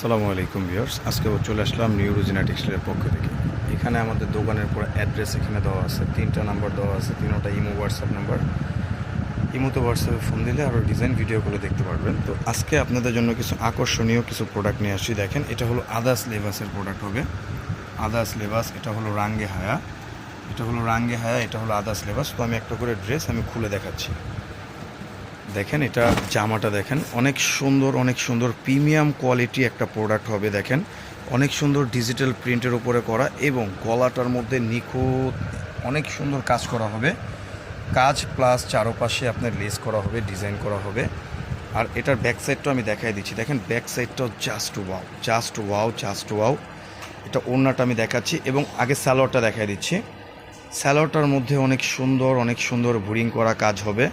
আসসালামু আলাইকুম ভিউয়ার্স। আজকে চলে আসলাম নিউ রুজিনা টেক্সটাইলের পক্ষ থেকে। এখানে আমাদের দোকানের পুরো অ্যাড্রেস এখানে দেওয়া আছে। তিনটা নাম্বার দেওয়া আছে, তিনটা ইমো হোয়াটসঅ্যাপ নাম্বার ইমোতে হোয়াটসঅ্যাপে ফোন দিলে আরও ডিজাইন ভিডিওগুলো দেখতে পারবেন। তো আজকে আপনাদের জন্য কিছু আকর্ষণীয় কিছু প্রোডাক্ট নিয়ে আসছি। দেখেন, এটা হলো আদাস লেবাসের প্রোডাক্ট হবে। আদাস লেবাস এটা হলো রাঙ্গে হায়া এটা হলো রাঙ্গে হায়া এটা হলো আদাস লেবাস তো আমি একটা করে ড্রেস আমি খুলে দেখাচ্ছি। দেখেন, এটা জামাটা দেখেন, অনেক সুন্দর অনেক সুন্দর প্রিমিয়াম কোয়ালিটি একটা প্রোডাক্ট হবে দেখেন। অনেক সুন্দর ডিজিটাল প্রিন্টের উপরে করা এবং গলাটার মধ্যে নিখুঁত অনেক সুন্দর কাজ করা হবে। কাজ প্লাস চারোপাশে আপনার লেস করা হবে ডিজাইন করা হবে। আর এটার ব্যাক সাইডটা আমি দেখাই দিচ্ছি। দেখেন ব্যাক সাইডটাও just wow just wow just wow এটা ওড়নাটা আমি দেখাচ্ছি এবং আগে স্যালোয়ারটা দেখাই দিচ্ছি। স্যালোয়ারটার মধ্যে অনেক সুন্দর অনেক সুন্দর বোরিং করা কাজ হবে।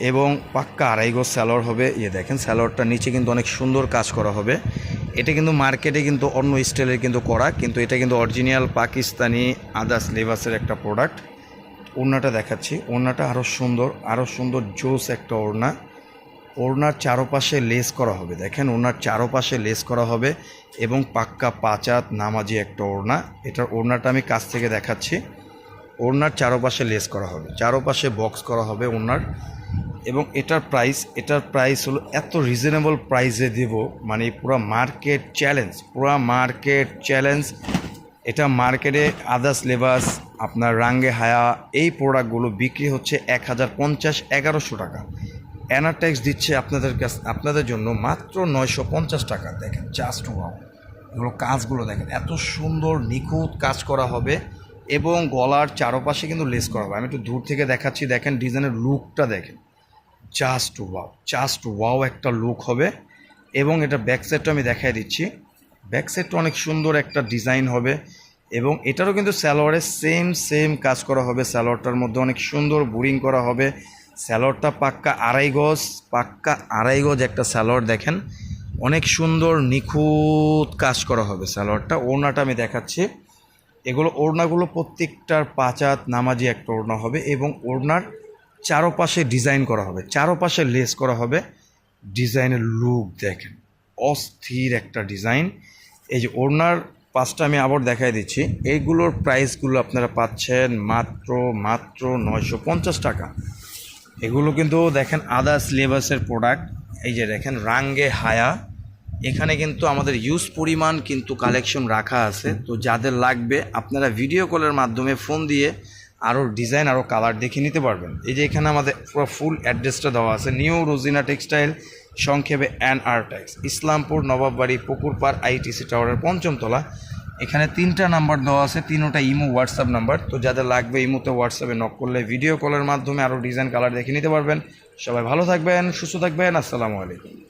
এবং পাক্কা আড়াই গজ স্যালোয়ার হবে। ইয়ে দেখেন, স্যালোয়ারটার নিচে কিন্তু অনেক সুন্দর কাজ করা হবে। এটা কিন্তু মার্কেটে কিন্তু অন্য স্টাইলের কিন্তু করা, কিন্তু এটা কিন্তু অরিজিনাল পাকিস্তানি আদার্স লেবাসের একটা প্রোডাক্ট। ওড়নাটা দেখাচ্ছি। ওড়নাটা আরও সুন্দর আরও সুন্দর জোস একটা ওড়না। ওড়নার চারোপাশে লেস করা হবে। দেখেন, ওড়নার চারোপাশে লেস করা হবে এবং পাক্কা পাচাত নামাজি একটা ওড়না। এটার ওড়নাটা আমি কাছ থেকে দেখাচ্ছি। ওড়নার চারোপাশে লেস করা হবে। চারোপাশে বক্স করা হবে ওড়নার। এবং এটার প্রাইস এটার প্রাইস হলো এত রিজনেবল প্রাইসে দেব মানে পুরো মার্কেট চ্যালেঞ্জ পুরো মার্কেট চ্যালেঞ্জ এটা মার্কেটে আদার্স লেবাস আপনার রাঙ্গে হায়া, এই প্রোডাক্টগুলো বিক্রি হচ্ছে এক হাজার পঞ্চাশ, এগারোশো টাকা। অ্যানারট্যাক্স দিচ্ছে আপনাদের কাছ, আপনাদের জন্য মাত্র নয়শো পঞ্চাশ টাকা। দেখেন জাস্ট ওয়াও এগুলো কাজগুলো দেখেন, এত সুন্দর, নিখুঁত কাজ করা হবে এবং গলার চারপাশে কিন্তু লেস করা হবে। আমি একটু দূর থেকে দেখাচ্ছি, দেখেন ডিজাইনের লুকটা দেখেন। জাস্ট ওয়াও জাস্ট ওয়াও একটা লুক হবে এবং এটা ব্যাক সাইডটা আমি দেখাই দিচ্ছি। ব্যাক সাইডটা অনেক সুন্দর একটা ডিজাইন হবে এবং এটারও কিন্তু স্যালোয়ারে সেম সেম কাজ করা হবে। স্যালোয়ারটার মধ্যে অনেক সুন্দর বোরিং করা হবে। স্যালোয়ারটা পাক্কা আড়াই গজ, পাক্কা আড়াই গজ একটা স্যালোয়ার দেখেন। অনেক সুন্দর নিখুঁত কাজ করা হবে স্যালোয়ারটা ওড়নাটা আমি দেখাচ্ছি। এগুলো ওড়নাগুলো প্রত্যেকটার পাঁচাত নামাজি একটা ওড়না হবে এবং ওড়নার চারোপাশে ডিজাইন করা হবে, চারোপাশে লেস করা হবে। ডিজাইনের লুক দেখেন, অস্থির একটা ডিজাইন। এই যে ওড়নার পাঁচটা আমি আবার দেখাই দিচ্ছি। এইগুলোর প্রাইসগুলো আপনারা পাচ্ছেন মাত্র মাত্র নয়শো পঞ্চাশ টাকা। এগুলো কিন্তু দেখেন আদার্স লেবাসের প্রোডাক্ট। এই যে দেখেন রাঙ্গে হায়া। এখানে কিন্তু আমাদের ইউজ পরিমাণ কিন্তু কালেকশন রাখা আছে। তো যাদের লাগবে আপনারা ভিডিও কলের মাধ্যমে ফোন দিয়ে আরও ডিজাইন আরও কালার দেখে নিতে পারবেন। এই যে এখানে আমাদের পুরো ফুল অ্যাড্রেসটা দেওয়া আছে। নিউ রোজিনা টেক্সটাইল সংক্ষেপে N R tex Islampur, Nawabbari, Pukurpar ITC টাওয়ারের পঞ্চমতলা। এখানে তিনটা নাম্বার দেওয়া আছে, তিনোটা ইমো হোয়াটসঅ্যাপ নাম্বার তো যাদের লাগবে ইমোতে হোয়াটসঅ্যাপে নক করলে ভিডিও কলের মাধ্যমে আরও ডিজাইন কালার দেখে নিতে পারবেন। সবাই ভালো থাকবেন, সুস্থ থাকবেন। আসসালামু আলাইকুম।